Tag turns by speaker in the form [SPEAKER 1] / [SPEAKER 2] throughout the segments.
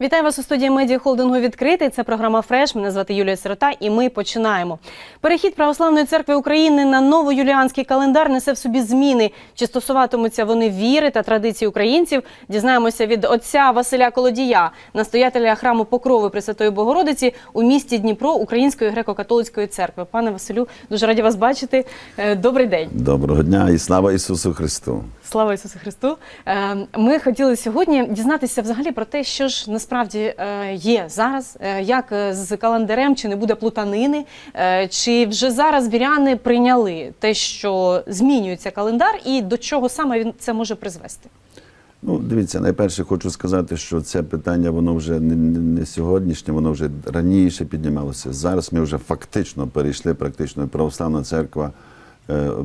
[SPEAKER 1] Вітаю вас у студії медіа холдингу відкритий. Це програма Фреш. Мене звати Юлія Сирота, і ми починаємо. Перехід православної церкви України на новоюліанський календар несе в собі зміни. Чи стосуватимуться вони віри та традицій українців? Дізнаємося від отця Василя Колодія, настоятеля храму Покрови Пресвятої Богородиці у місті Дніпро Української греко-католицької церкви. Пане Василю, дуже раді вас бачити. Е, Добрий день.
[SPEAKER 2] Доброго дня і слава Ісусу Христу.
[SPEAKER 1] Слава Ісусу Христу! Е, Ми хотіли сьогодні дізнатися взагалі про те, що ж насправді е, є зараз, е, як е, з календарем, чи не буде плутанини, чи вже зараз віряни прийняли те, що змінюється календар, і до чого саме він це може призвести.
[SPEAKER 2] Ну, дивіться, найперше хочу сказати, що це питання воно вже не, не, сьогоднішнє, воно вже раніше піднімалося. Зараз ми вже фактично перейшли практично православна церква,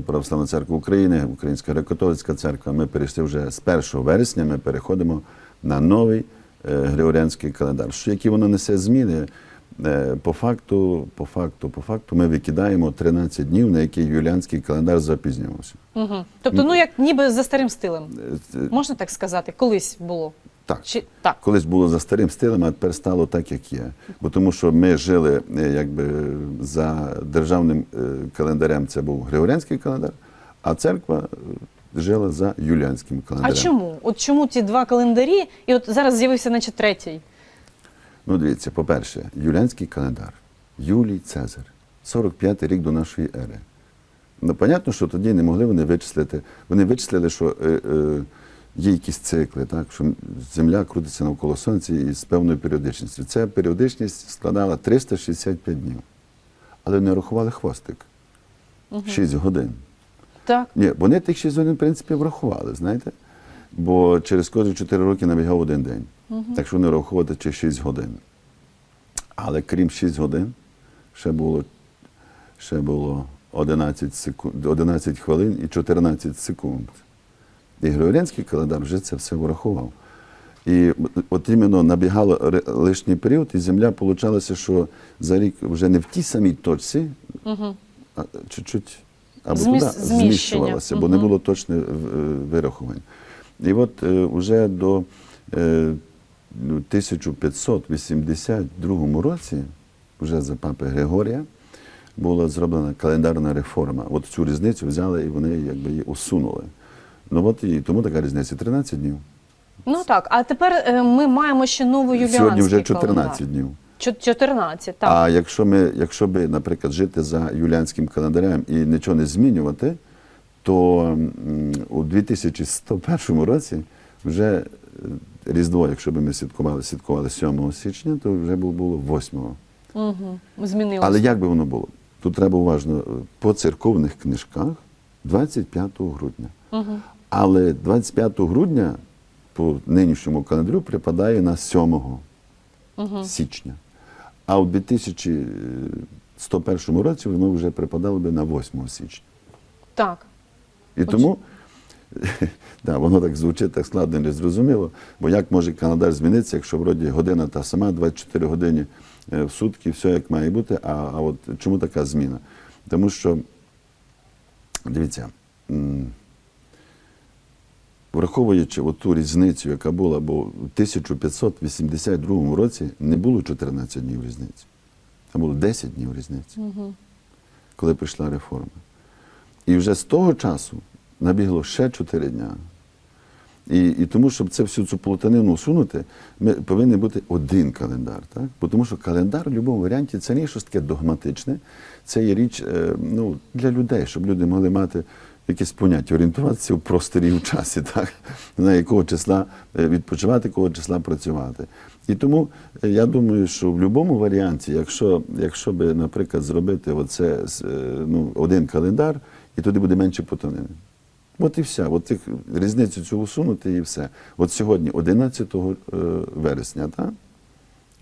[SPEAKER 2] православна церква України, Українська греко-католицька церква. Ми перейшли вже з 1 вересня. Ми переходимо на новий григоріанський календар. Що які воно несе зміни? Е, По факту, по факту, по факту, ми викидаємо 13 днів, на які юліанський календар запізнювався.
[SPEAKER 1] Угу. Тобто, ну як ніби за старим стилем,
[SPEAKER 2] Е,
[SPEAKER 1] можна так сказати, колись було.
[SPEAKER 2] Так.
[SPEAKER 1] Чи так?
[SPEAKER 2] Колись було за старим стилем, а тепер стало так, як є. Бо тому що ми жили е, якби за державним е, календарем, це був Григоріанський календар, а церква е, жила за юліанським
[SPEAKER 1] А чому? От чому ті два календарі, і от зараз з'явився, наче третій.
[SPEAKER 2] Ну, дивіться, по-перше, юліанський календар, Юлій Цезар, 45-й рік до нашої ери. Ну, понятно, що тоді не могли вони вичислити. Вони вичислили, що е, е, є якісь цикли, так, що Земля крутиться навколо Сонця із певною періодичністю. Ця періодичність складала 365 днів. Але не рахували хвостик. 6 годин.
[SPEAKER 1] Так.
[SPEAKER 2] Ні, вони тих 6 годин, в принципі, врахували, знаєте? Бо через кожні 4 роки набігав один день. Так що вони враховувати чи 6 годин. Але крім 6 годин, ще було, ще було 11, секунд, 11 хвилин і 14 секунд. І Григоріанський календар вже це все врахував. І от іменно набігало лишній період, і земля получалося, що за рік вже не в тій самій точці,
[SPEAKER 1] Угу.
[SPEAKER 2] а чуть-чуть або
[SPEAKER 1] Зміс-
[SPEAKER 2] туди
[SPEAKER 1] зміщення.
[SPEAKER 2] зміщувалося, бо не було точних е, вирахувань. І от е, вже до е, ну, 1582 році, вже за папи Григорія, була зроблена календарна реформа. От цю різницю взяли і вони якби її усунули. Ну от і тому така різниця 13 днів.
[SPEAKER 1] Ну так, а тепер е, ми маємо ще нову юліанський
[SPEAKER 2] Сьогодні вже
[SPEAKER 1] календар.
[SPEAKER 2] 14 днів.
[SPEAKER 1] Чо- 14, так.
[SPEAKER 2] А якщо ми, якщо би, наприклад, жити за юліанським календарем і нічого не змінювати, то у 2101 році вже е, Різдво, якщо б ми святкували, святкували 7 січня, то вже бу- було 8.
[SPEAKER 1] Угу. Змінилося.
[SPEAKER 2] Але як би воно було? Тут треба уважно е, по церковних книжках 25 грудня.
[SPEAKER 1] Угу.
[SPEAKER 2] Але 25 грудня по нинішньому календарю припадає на 7
[SPEAKER 1] Угу.
[SPEAKER 2] січня. А у 2101 році воно вже припадало би на 8 січня.
[SPEAKER 1] Так.
[SPEAKER 2] І тому да, воно так звучить, так складно і незрозуміло. Бо як може календар змінитися, якщо вроді година та сама, 24 години е, в сутки, все як має бути. А, а от чому така зміна? Тому що, дивіться, враховуючи ту різницю, яка була, бо в 1582 році не було 14 днів різниці, там було 10 днів різниці,
[SPEAKER 1] Угу.
[SPEAKER 2] коли прийшла реформа. І вже з того часу набігло ще 4 дня. І, і тому, щоб це всю цю плутанину усунути, ми повинен бути один календар. Так? Бо тому що календар в будь-якому варіанті це не є щось таке догматичне, це є річ е, ну, для людей, щоб люди могли мати якесь поняття, орієнтуватися в просторі в часі, так? на якого числа е, відпочивати, якого числа працювати. І тому е, я думаю, що в будь-якому варіанті, якщо, якщо би, наприклад, зробити оце, е, ну, один календар, і туди буде менше плутанини. От і все. От цих, різницю цю усунути і все. От сьогодні, 11 е, вересня, так?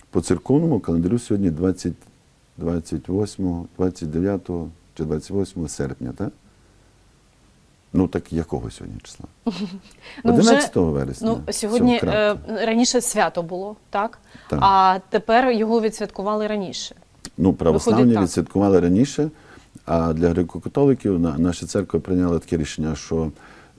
[SPEAKER 2] по церковному календарю сьогодні 20, 28, 29 чи 28 серпня, так? Ну так якого сьогодні числа?
[SPEAKER 1] Ну, вже-
[SPEAKER 2] 11 вересня.
[SPEAKER 1] Ну, сьогодні е, раніше свято було, так?
[SPEAKER 2] Так.
[SPEAKER 1] А тепер його відсвяткували раніше.
[SPEAKER 2] Ну, православні
[SPEAKER 1] Виходить
[SPEAKER 2] відсвяткували раніше, а для греко-католиків на- наша церква прийняла таке рішення, що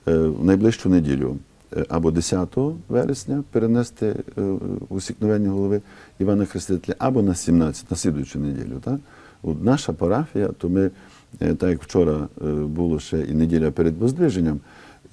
[SPEAKER 2] е, в найближчу неділю е, або 10 вересня перенести е, усікновення голови Івана Хрестителя, або на 17, на слідуючу неділю. Так? От наша парафія, то ми, так як вчора е, було ще і неділя перед Воздвиженням,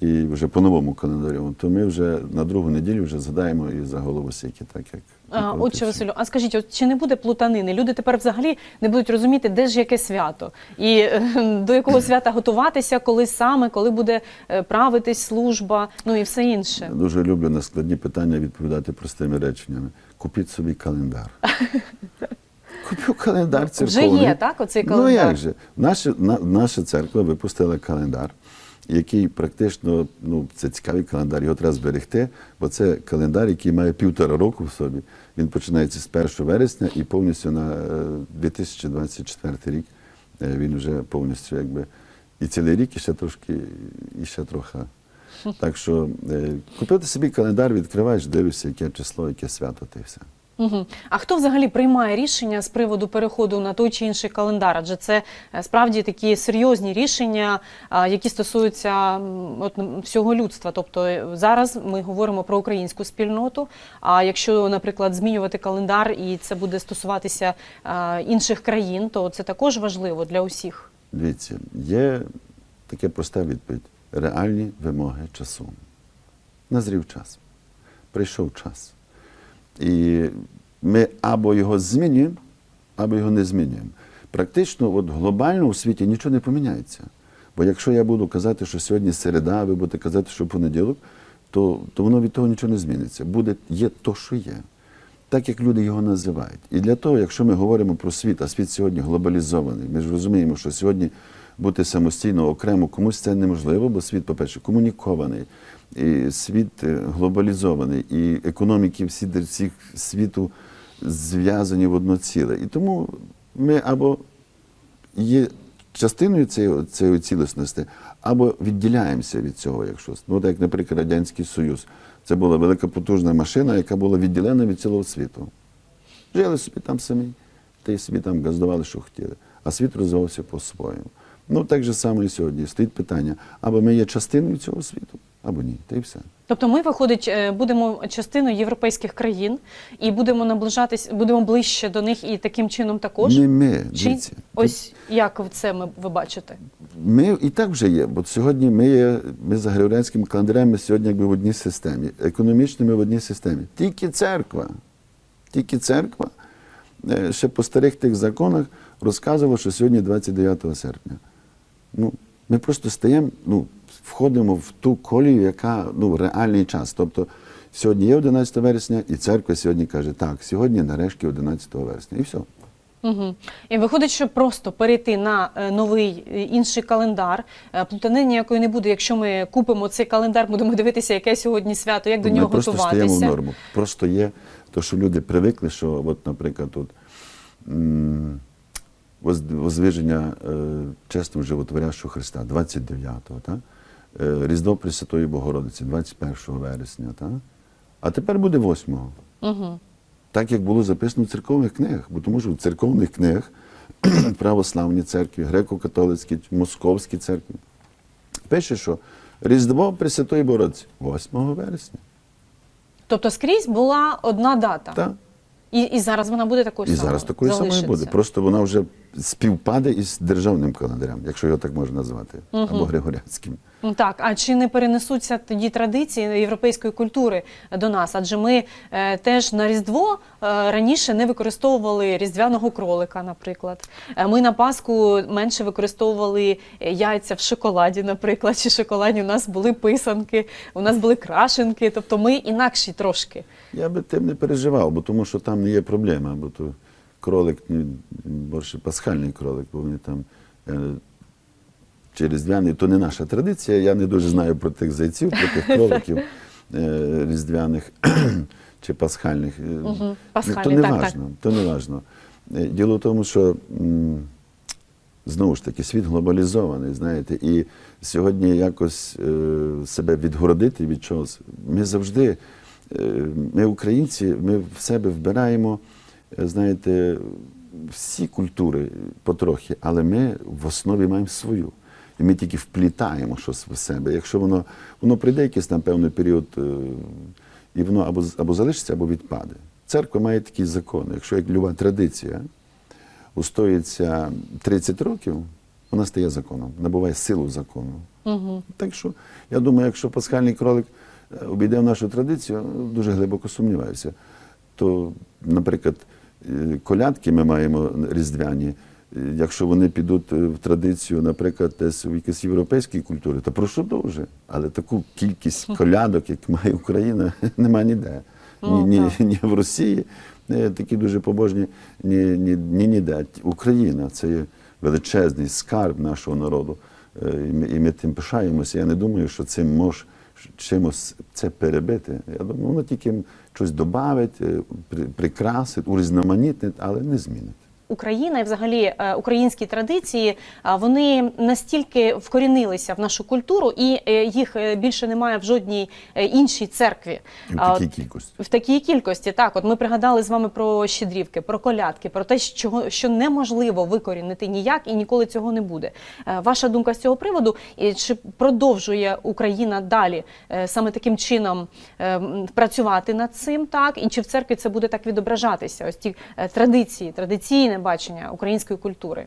[SPEAKER 2] і вже по новому календарю, то ми вже на другу неділю вже згадаємо і за голову Сіки, так як
[SPEAKER 1] А, Отче. Василю, а скажіть, от чи не буде плутанини? Люди тепер взагалі не будуть розуміти, де ж яке свято, і е, до якого свята готуватися, коли саме, коли буде е, правитись служба, ну і все інше.
[SPEAKER 2] Я дуже люблю на складні питання відповідати простими реченнями. Купіть собі календар. Купив календар
[SPEAKER 1] Вже
[SPEAKER 2] церковний.
[SPEAKER 1] є, так, оцей календар?
[SPEAKER 2] Ну як же? Наша, на, наша церква випустила календар, який практично, ну, це цікавий календар, його треба зберегти, бо це календар, який має півтора року в собі. Він починається з 1 вересня і повністю на е, 2024 рік е, він вже повністю якби і цілий рік, і ще трошки, і ще трохи. Так що е, купити собі календар, відкриваєш, дивишся, яке число, яке свято, ти все.
[SPEAKER 1] Угу. А хто взагалі приймає рішення з приводу переходу на той чи інший календар? Адже це е, справді такі серйозні рішення, які стосуються от, всього людства. Тобто е, зараз ми говоримо про українську спільноту. А якщо, наприклад, змінювати календар і це буде стосуватися інших країн, то це також важливо для усіх.
[SPEAKER 2] Дивіться, є таке проста відповідь: реальні вимоги часу. Назрів час. Прийшов час. І ми або його змінюємо, або його не змінюємо. Практично, от глобально у світі нічого не поміняється. Бо якщо я буду казати, що сьогодні середа, ви будете казати, що понеділок, то, то воно від того нічого не зміниться. Буде є то, що є. Так як люди його називають. І для того, якщо ми говоримо про світ, а світ сьогодні глобалізований, ми ж розуміємо, що сьогодні бути самостійно окремо комусь це неможливо, бо світ, по-перше, комунікований, і світ е, глобалізований, і економіки всі всіх світу зв'язані в одно ціле. І тому ми або є частиною цієї, цієї цілісності, або відділяємося від цього, якщо ну, так як, наприклад, Радянський Союз. Це була велика потужна машина, яка була відділена від цілого світу. Жили собі там самі, й собі там газдували, що хотіли. А світ розвивався по-своєму. Ну, так же само і сьогодні стоїть питання: або ми є частиною цього світу, або ні. Та й все.
[SPEAKER 1] Тобто ми, виходить, е, будемо частиною європейських країн і будемо наближатись, будемо ближче до них і таким чином також.
[SPEAKER 2] Не ми,
[SPEAKER 1] Чи ось як це ми ви бачите?
[SPEAKER 2] Ми і так вже є, бо сьогодні ми є, ми за григоріанським календарем, ми сьогодні якби в одній системі. Економічно ми в одній системі. Тільки церква, тільки церква е, ще по старих тих законах розказувала, що сьогодні 29 серпня. Ну, ми просто стаємо, ну, входимо в ту колію, яка ну, реальний час. Тобто сьогодні є 11 вересня, і церква сьогодні каже, так, сьогодні нарешті 11 вересня. І все.
[SPEAKER 1] Угу. І виходить, що просто перейти на е, новий е, інший календар, е, плутанини ніякої не буде. Якщо ми купимо цей календар, будемо дивитися, яке сьогодні свято, як до
[SPEAKER 2] Ми
[SPEAKER 1] нього
[SPEAKER 2] просто стаємо в норму. Просто є то, що люди привикли, що, от, наприклад, тут возвиження е, чесного животворящого Христа 29-го, та? Е, Різдво Пресвятої Богородиці 21 вересня. А тепер буде 8-го.
[SPEAKER 1] Угу.
[SPEAKER 2] Так як було записано в церковних книгах, бо тому що в церковних книгах православні церкві, греко-католицькі, московські церкві пише, що Різдво Пресвятої Богородиці 8 вересня.
[SPEAKER 1] Тобто скрізь була одна дата.
[SPEAKER 2] Та?
[SPEAKER 1] І, і зараз вона буде такою
[SPEAKER 2] І
[SPEAKER 1] самою.
[SPEAKER 2] зараз такою самою буде. Просто вона вже співпаде із державним календарем, якщо його так можна назвати, або григоріанським.
[SPEAKER 1] Ну, Так, а чи не перенесуться тоді традиції європейської культури до нас? Адже ми е, теж на Різдво е, раніше не використовували різдвяного кролика, наприклад. Е, ми на Пасху менше використовували яйця в шоколаді, наприклад, чи шоколаді у нас були писанки, у нас були крашенки, тобто ми інакші трошки.
[SPEAKER 2] Я би тим не переживав, бо тому що там не є проблема, бо то кролик, ні, більше пасхальний кролик, бо вони там е, різдвяний, то не наша традиція. Я не дуже знаю про тих зайців, про тих кроликів е, різдвяних чи пасхальних.
[SPEAKER 1] Мгм,
[SPEAKER 2] то не
[SPEAKER 1] так, так.
[SPEAKER 2] то не важно. Діло в тому, що знову ж таки світ глобалізований, знаєте, і сьогодні якось себе відгородити від чогось. Ми завжди, ми українці, ми в себе вбираємо, знаєте, всі культури потрохи, але ми в основі маємо свою. і ми тільки вплітаємо щось в себе. Якщо воно воно прийде якийсь там певний період, е, і воно або, або залишиться, або відпаде. Церква має такі закони. Якщо як люба традиція устоїться 30 років, вона стає законом, набуває силу закону.
[SPEAKER 1] Угу.
[SPEAKER 2] Так що я думаю, якщо пасхальний кролик е, обійде в нашу традицію, дуже глибоко сумніваюся, то, наприклад, е, колядки ми маємо різдвяні. Якщо вони підуть е, в традицію, наприклад, десь в якійсь європейській культурі, то прошу дуже. Але таку кількість колядок, як має Україна, нема ніде. Ні,
[SPEAKER 1] Ну,
[SPEAKER 2] ні, ні в Росії, е, такі дуже побожні, ні, ні, ні ніде. Україна це є величезний скарб нашого народу. Е, І ми, і ми тим пишаємося. Я не думаю, що цим може чимось це перебити. Я думаю, воно тільки щось додавить, е, при- прикрасить, урізноманітнить, але не змінить.
[SPEAKER 1] Україна і взагалі е, українські традиції а, вони настільки вкорінилися в нашу культуру, і е, їх е, більше немає в жодній е, іншій церкві.
[SPEAKER 2] І в такій кількості.
[SPEAKER 1] В такій кількості, так, от ми пригадали з вами про щедрівки, про колядки, про те, що, що неможливо викорінити ніяк і ніколи цього не буде. Е, Ваша думка з цього приводу, чи продовжує Україна далі е, саме таким чином е, працювати над цим, так і чи в церкві це буде так відображатися? Ось ті е, традиції, традиційне бачення української культури.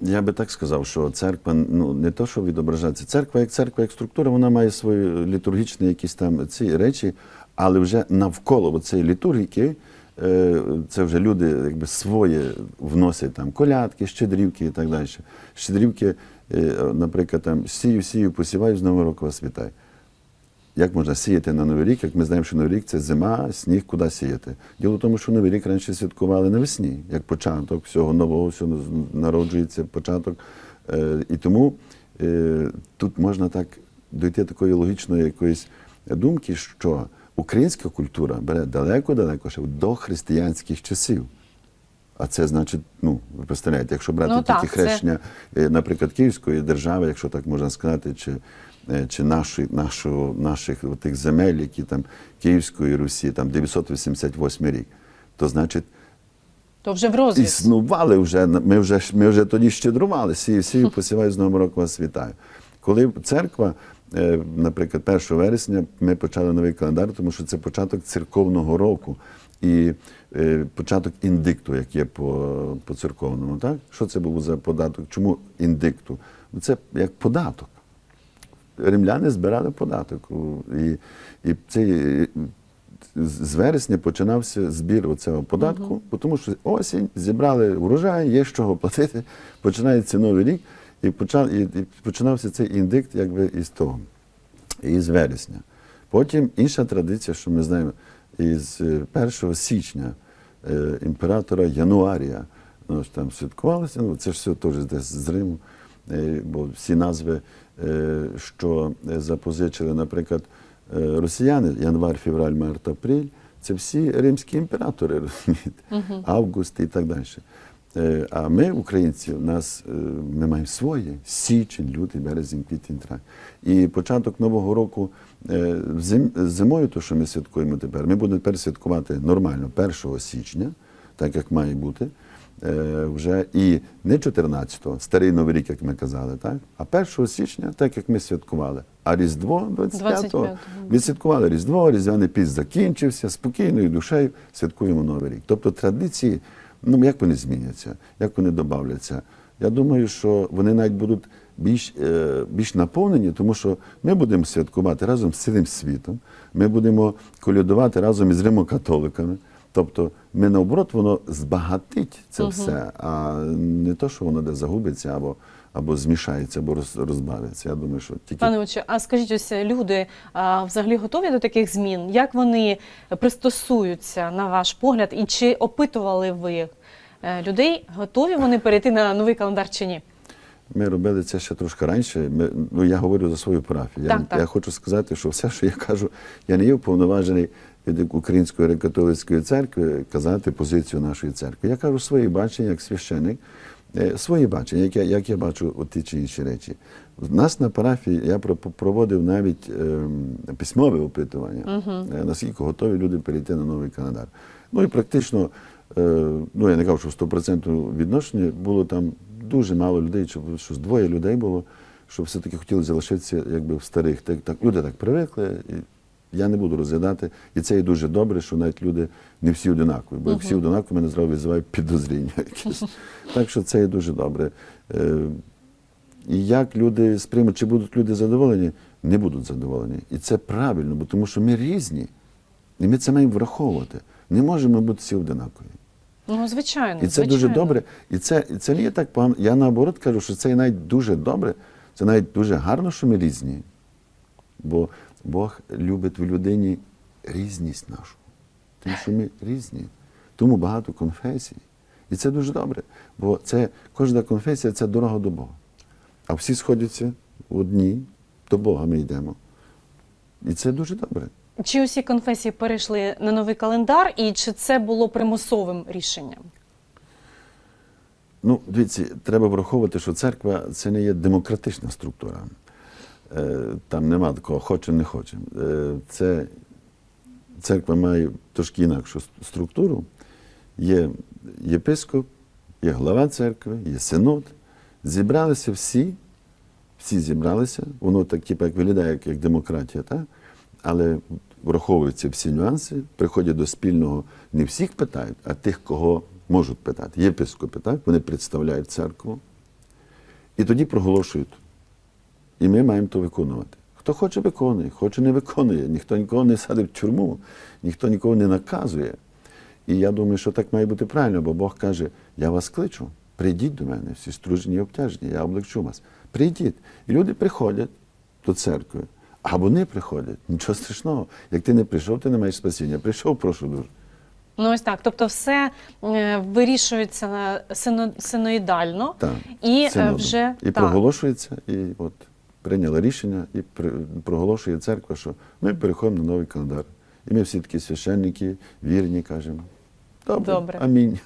[SPEAKER 2] Я би так сказав, що церква ну не то, що відображається. Церква як церква, як структура, вона має свої літургічні якісь там ці речі, але вже навколо цієї літургіки е, це вже люди якби своє вносять там колядки, щедрівки і так далі. Щедрівки, е, наприклад, там сію, сію, посіваю, з Нового року вас вітаю. Як можна сіяти на Новий рік, як ми знаємо, що Новий рік це зима, сніг, куди сіяти. Діло в тому, що Новий рік раніше святкували навесні, як початок всього нового, всього народжується початок. Е, І тому е, тут можна так дойти такої логічної якоїсь думки, що українська культура бере далеко-далеко ще до християнських часів. А це значить, ну, ви представляєте, якщо брати
[SPEAKER 1] Ну,
[SPEAKER 2] тільки
[SPEAKER 1] так, це-
[SPEAKER 2] хрещення, е, наприклад, Київської держави, якщо так можна сказати, чи, чи наші, нашого, наших тих земель, які там Київської Русі, там 988 рік, то значить
[SPEAKER 1] То вже в розвитку.
[SPEAKER 2] існували вже, ми вже, ми вже тоді щедрували, сію, сію, посіваю, з Новим роком вас вітаю. Коли церква, е, наприклад, 1 вересня ми почали новий календар, тому що це початок церковного року і е, початок індикту, як є по, по церковному. Так? Що це був за податок? Чому індикту? Це як податок. Римляни збирали податок. І, і цей, е, з вересня починався збір оцього податку, тому що осінь зібрали урожай, є з чого платити. Починається новий рік, і, почав, і, і починався цей індикт якби із того, із вересня. Потім інша традиція, що ми знаємо, із е, 1 січня е, імператора Януарія. Ну, там святкувалося, ну це ж все теж десь з Риму, е, бо всі назви, е, що е, запозичили, наприклад, е, росіяни, январ, февраль, март, априль, це всі римські імператори, розумієте, Август і так далі. Е, А ми, українці, у нас ми маємо своє січень, лютий, березень, квітень, травень. І початок нового року зим, зимою, то що ми святкуємо тепер, ми будемо тепер святкувати нормально 1 січня, так як має бути. Е, Вже і не 14-го, старий новий рік, як ми казали, так? а 1 січня, так як ми святкували. А Різдво 25-го.
[SPEAKER 1] 25-го.
[SPEAKER 2] Відсвяткували Різдво, Різдвяний піст закінчився, спокійною душею святкуємо Новий рік. Тобто традиції, ну як вони зміняться, як вони додавляться. Я думаю, що вони навіть будуть більш, е, більш наповнені, тому що ми будемо святкувати разом з цілим світом, ми будемо колядувати разом із римокатоликами. Тобто ми наоборот, воно збагатить це все, а не то, що воно де загубиться або, або змішається, або розбавиться. Я думаю, що тільки
[SPEAKER 1] Пане отче, а скажіть, ось люди а, взагалі готові до таких змін? Як вони пристосуються на ваш погляд? І чи опитували ви е, людей, готові вони перейти на новий календар чи ні?
[SPEAKER 2] Ми робили це ще трошки раніше. Ми, ну, я говорю за свою парафію. Я,
[SPEAKER 1] Так, так.
[SPEAKER 2] я хочу сказати, що все, що я кажу, я не є вповноважений від Української греко-католицької церкви казати позицію нашої церкви. Я кажу свої бачення як священик, е, свої бачення, як я, як я бачу ті чи інші речі. У нас на парафії я про- проводив навіть ем, письмове опитування, е, наскільки готові люди перейти на новий календар. Ну і практично, е, ну я не кажу, що в 100% відношенні було там дуже мало людей, щоб щось двоє людей було, що все-таки хотіли залишитися якби в старих. Так, так, люди так привикли. І я не буду розглядати. І це і дуже добре, що навіть люди не всі одинакові. Бо як всі одинакові, мене зразу визивають підозріння якісь. Так що це і дуже добре. Е, і як люди сприймуть, чи будуть люди задоволені, не будуть задоволені. І це правильно, бо тому що ми різні. І ми це маємо враховувати. Не можемо бути всі одинакові.
[SPEAKER 1] Ну, звичайно.
[SPEAKER 2] І це
[SPEAKER 1] звичайно.
[SPEAKER 2] дуже добре. І це, і це не є так погано. Я наоборот кажу, що це навіть дуже добре, це навіть дуже гарно, що ми різні. Бо Бог любить в людині різність нашу. Тому що ми різні. Тому багато конфесій. І це дуже добре. Бо це кожна конфесія це дорога до Бога. А всі сходяться в одній, до Бога ми йдемо. І це дуже добре.
[SPEAKER 1] Чи усі конфесії перейшли на новий календар, і чи це було примусовим рішенням?
[SPEAKER 2] Ну, дивіться, треба враховувати, що церква це не є демократична структура. Е, Там нема такого хоче, не хоче. Е, Це церква має трошки інакшу структуру. Є єпископ, є глава церкви, є синод. Зібралися всі, всі зібралися. Воно так, типу, як виглядає, як, як демократія, так? але враховуються всі нюанси, приходять до спільного, не всіх питають, а тих, кого можуть питати. Єпископи, так? Вони представляють церкву. І тоді проголошують. І ми маємо то виконувати. Хто хоче, виконує, хоче не виконує. Ніхто нікого не садить в тюрму, ніхто нікого не наказує. І я думаю, що так має бути правильно, бо Бог каже: я вас кличу, прийдіть до мене, всі стружені і обтяжені, я облегчу вас. Прийдіть. І люди приходять до церкви, а вони приходять. Нічого страшного. Як ти не прийшов, ти не маєш спасіння. Прийшов, прошу дуже.
[SPEAKER 1] Ну ось так. Тобто, все е, вирішується синоїдально
[SPEAKER 2] Так,
[SPEAKER 1] і е,
[SPEAKER 2] синодом.
[SPEAKER 1] вже
[SPEAKER 2] і
[SPEAKER 1] так.
[SPEAKER 2] проголошується, і от прийняла рішення, і проголошує церква, що ми переходимо на новий календар. І ми всі такі священники, вірні, кажемо. Добре,
[SPEAKER 1] Добре.
[SPEAKER 2] амінь.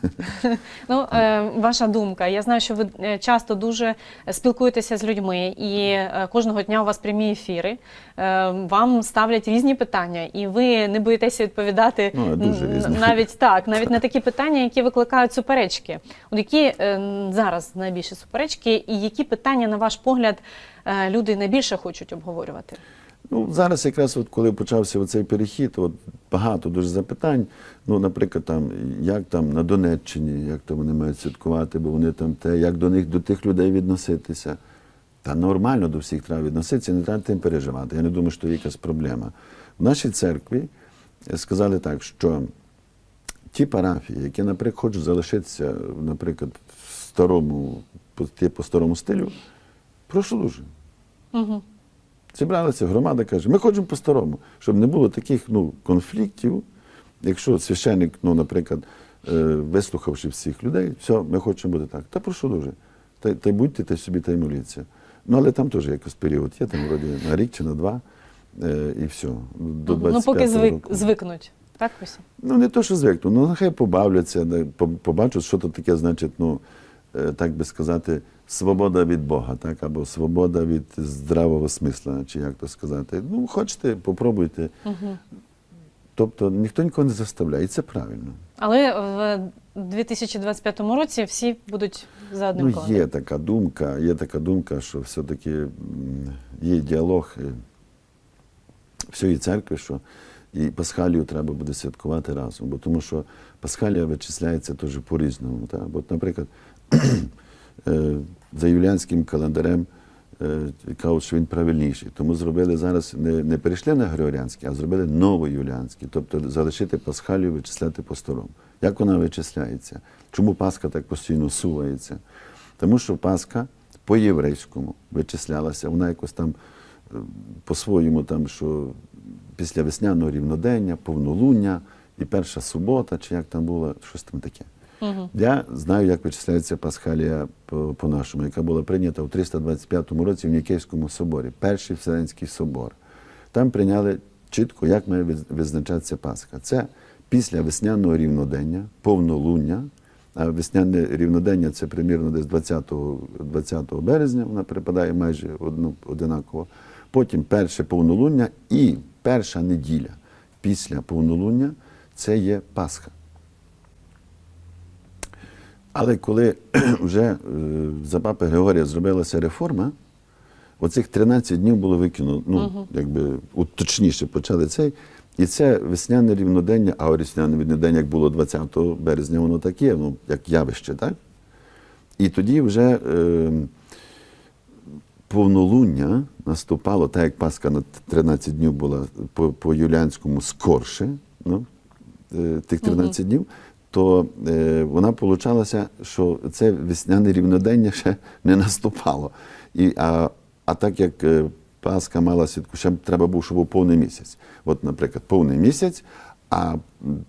[SPEAKER 1] Ну, е, ваша думка. Я знаю, що ви е, часто дуже спілкуєтеся з людьми, і е, кожного дня у вас прямі ефіри. Е, вам ставлять різні питання, і ви не боїтеся відповідати
[SPEAKER 2] Ну, дуже різні.
[SPEAKER 1] навіть так, навіть на такі питання, які викликають суперечки. От які е, зараз найбільші суперечки, і які питання, на ваш погляд, е, люди найбільше хочуть обговорювати?
[SPEAKER 2] Ну, зараз якраз от коли почався оцей перехід, от багато дуже запитань. Ну, наприклад, там, як там на Донеччині, як там вони мають святкувати, бо вони там те, як до них, до тих людей відноситися. Та нормально до всіх треба відноситися, не треба тим переживати. Я не думаю, що є якась проблема. В нашій церкві е, сказали так, що ті парафії, які, наприклад, хочуть залишитися, наприклад, в старому, по, по старому стилю, прошу дуже.
[SPEAKER 1] Угу.
[SPEAKER 2] Зібралася громада, каже, ми хочемо по-старому, щоб не було таких ну, конфліктів. Якщо священник, ну, наприклад, е, вислухавши всіх людей, все, ми хочемо бути так. Та прошу дуже. Та, та будьте та собі та й моліться. Ну, але там теж якийсь період є, там вроді на рік чи на два, е, і все. До 25
[SPEAKER 1] Ну, поки звик,
[SPEAKER 2] року.
[SPEAKER 1] звикнуть. Так?
[SPEAKER 2] Ну, не то, що звикну, ну нехай побавляться, побачать, що то таке, значить, ну, е, так би сказати, свобода від Бога, так, або свобода від здравого смисла, чи як то сказати. Ну, хочете, попробуйте.
[SPEAKER 1] Угу.
[SPEAKER 2] Тобто ніхто нікого не заставляє, і це правильно.
[SPEAKER 1] Але в 2025 році всі будуть за одним
[SPEAKER 2] Ну,
[SPEAKER 1] календарем.
[SPEAKER 2] є така думка, є така думка, що все-таки є діалог е, всієї церкви, що і Пасхалію треба буде святкувати разом, бо тому що Пасхалія вичисляється теж по-різному. Бо, наприклад, за юліанським календарем е, кажуть, що він правильніший. Тому зробили зараз не, не перейшли на Григоріанський, а зробили новоюліанський, тобто залишити Пасхалію, вичисляти по-старому. Як вона вичисляється? Чому Пасха так постійно сувається? Тому що Пасха по-єврейському вичислялася, вона якось там е, по-своєму, там, що після весняного рівнодення, повнолуння і перша субота, чи як там було, щось там таке.
[SPEAKER 1] Угу.
[SPEAKER 2] Я знаю, як вичисляється Пасхалія по- по-нашому, яка була прийнята у 325 році в Нікейському соборі, перший Вселенський собор. Там прийняли чітко, як має визначатися Пасха. Це після весняного рівнодення, повнолуння. А весняне рівнодення це примірно десь 20, 20 березня, вона припадає майже одно, одинаково. Потім перше повнолуння і перша неділя після повнолуння це є Пасха. Але коли вже е, за папи Григорія зробилася реформа, оцих 13 днів було викинуто, ну, якби точніше почали цей. І це весняне рівнодення, а весняне рівнодення, як було 20 березня, воно таке, ну, як явище, так? І тоді вже е, повнолуння наступало, так як Пасха на 13 днів була по, по юліанському скорше, ну, е, тих 13 днів, то е, вона получалася, що це весняне рівнодення ще не наступало. І, а, а так як е, Пасха мала свідку, ще треба був, щоб був повний місяць. От, наприклад, повний місяць, а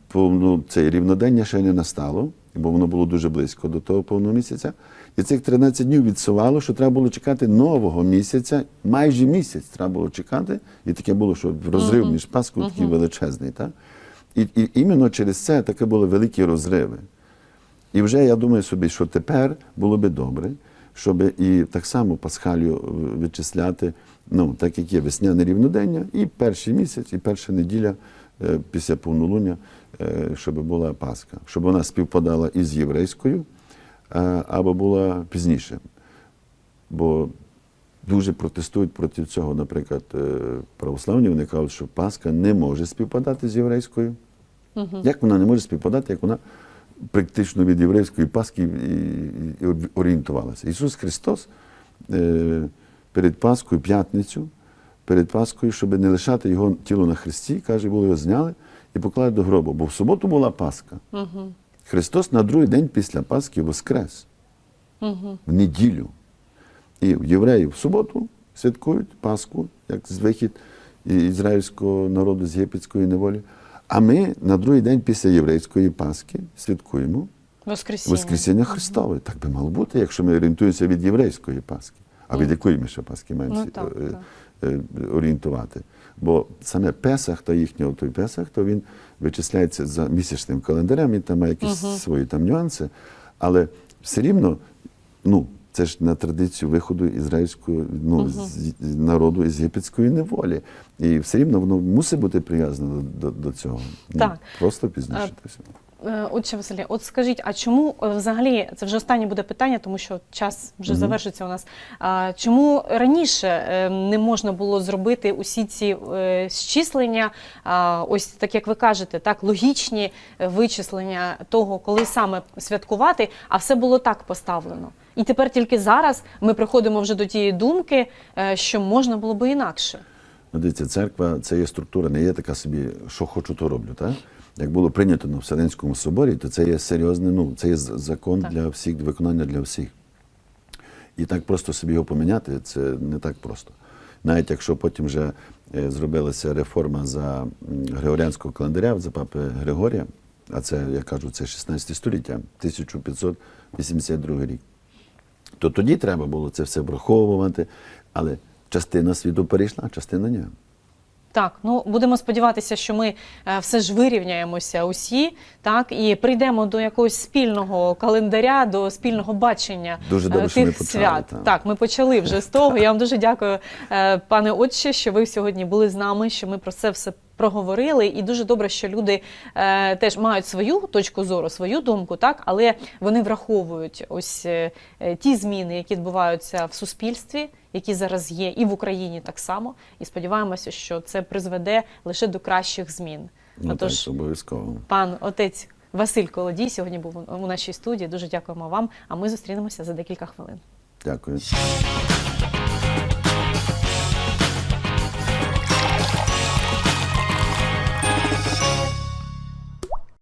[SPEAKER 2] повну, це рівнодення ще не настало, бо воно було дуже близько до того повного місяця. І цих 13 днів відсувало, що треба було чекати нового місяця, майже місяць треба було чекати. І таке було, що розрив між Пасхою такий величезний. Так? І, і іменно через це таке були великі розриви. І вже я думаю собі, що тепер було би добре, щоб і так само пасхалію е, вичисляти, ну, так як є весняне рівнодення, і перший місяць, і перша неділя е, після повнолуння, е, щоб була Пасха, щоб вона співпадала із єврейською, або була пізніше. Бо дуже протестують проти цього, наприклад, православні, вони кажуть, що Пасха не може співпадати з єврейською. Як вона не може співпадати, як вона практично від єврейської Пасхи і, і, і орієнтувалася? Ісус Христос е, перед Пасхою, п'ятницю, перед Пасхою, щоб не лишати його тіло на хресті, каже, було його зняли і поклали до гробу. Бо в суботу була Пасха. Христос на другий день після Пасхи воскрес в неділю. І євреї в суботу святкують Пасху, як з вихід ізраїльського народу з єгипетської неволі. А ми на другий день після єврейської Пасхи святкуємо
[SPEAKER 1] Воскресіння.
[SPEAKER 2] Воскресіння Христове. Так би мало бути, якщо ми орієнтуємося від єврейської Пасхи. А від якої ми ще Пасхи маємо
[SPEAKER 1] Ну, так,
[SPEAKER 2] е,
[SPEAKER 1] так.
[SPEAKER 2] е, орієнтувати? Бо саме Песах та їхній той Песах, то він вичисляється за місячним календарем, він там має якісь свої там нюанси. Але все рівно, ну, це ж на традицію виходу ізраїльського ну, з- народу із єгипетської неволі. І все рівно воно мусить бути прив'язано до, до, до цього. Ну, Просто пізніше.
[SPEAKER 1] А,
[SPEAKER 2] те все.
[SPEAKER 1] Е, Отче Василі, от скажіть, а чому е, взагалі це вже останнє буде питання, тому що час вже завершиться у нас. А чому раніше е, не можна було зробити усі ці зчислення, ось так як ви кажете, так логічні вичислення того, коли саме святкувати, а все було так поставлено. І тепер тільки зараз ми приходимо вже до тієї думки, е, що можна було би інакше.
[SPEAKER 2] Ну, дивіться, церква це є структура, не є така собі, що хочу, то роблю. Так? Як було прийнято на Вселенському соборі, то це є серйозний, ну, це є закон
[SPEAKER 1] Так.
[SPEAKER 2] для всіх, виконання для всіх. І так просто собі його поміняти, це не так просто. Навіть якщо потім вже е, зробилася реформа за Григоріанського календаря, за папи Григорія, а це, я кажу, це 16 століття, 1582 рік то тоді треба було це все враховувати, але частина світу перейшла, частина ні.
[SPEAKER 1] Так, ну будемо сподіватися, що ми е, все ж вирівняємося усі, так і прийдемо до якогось спільного календаря, до спільного бачення
[SPEAKER 2] Дуже
[SPEAKER 1] е,
[SPEAKER 2] добре, що ми
[SPEAKER 1] тих
[SPEAKER 2] почали,
[SPEAKER 1] свят.
[SPEAKER 2] так.
[SPEAKER 1] Так, ми почали вже з того. Я вам дуже дякую, е, пане отче, що ви сьогодні були з нами, що ми про це все. Проговорили, і дуже добре, що люди е, теж мають свою точку зору, свою думку, так але вони враховують ось е, е, ті зміни, які відбуваються в суспільстві, які зараз є, і в Україні так само. І сподіваємося, що це призведе лише до кращих змін.
[SPEAKER 2] Ну,
[SPEAKER 1] Отож,
[SPEAKER 2] так, обов'язково.
[SPEAKER 1] пан отець Василь Колодій сьогодні був у нашій студії. Дуже дякуємо вам. А ми зустрінемося за декілька хвилин.
[SPEAKER 2] Дякую.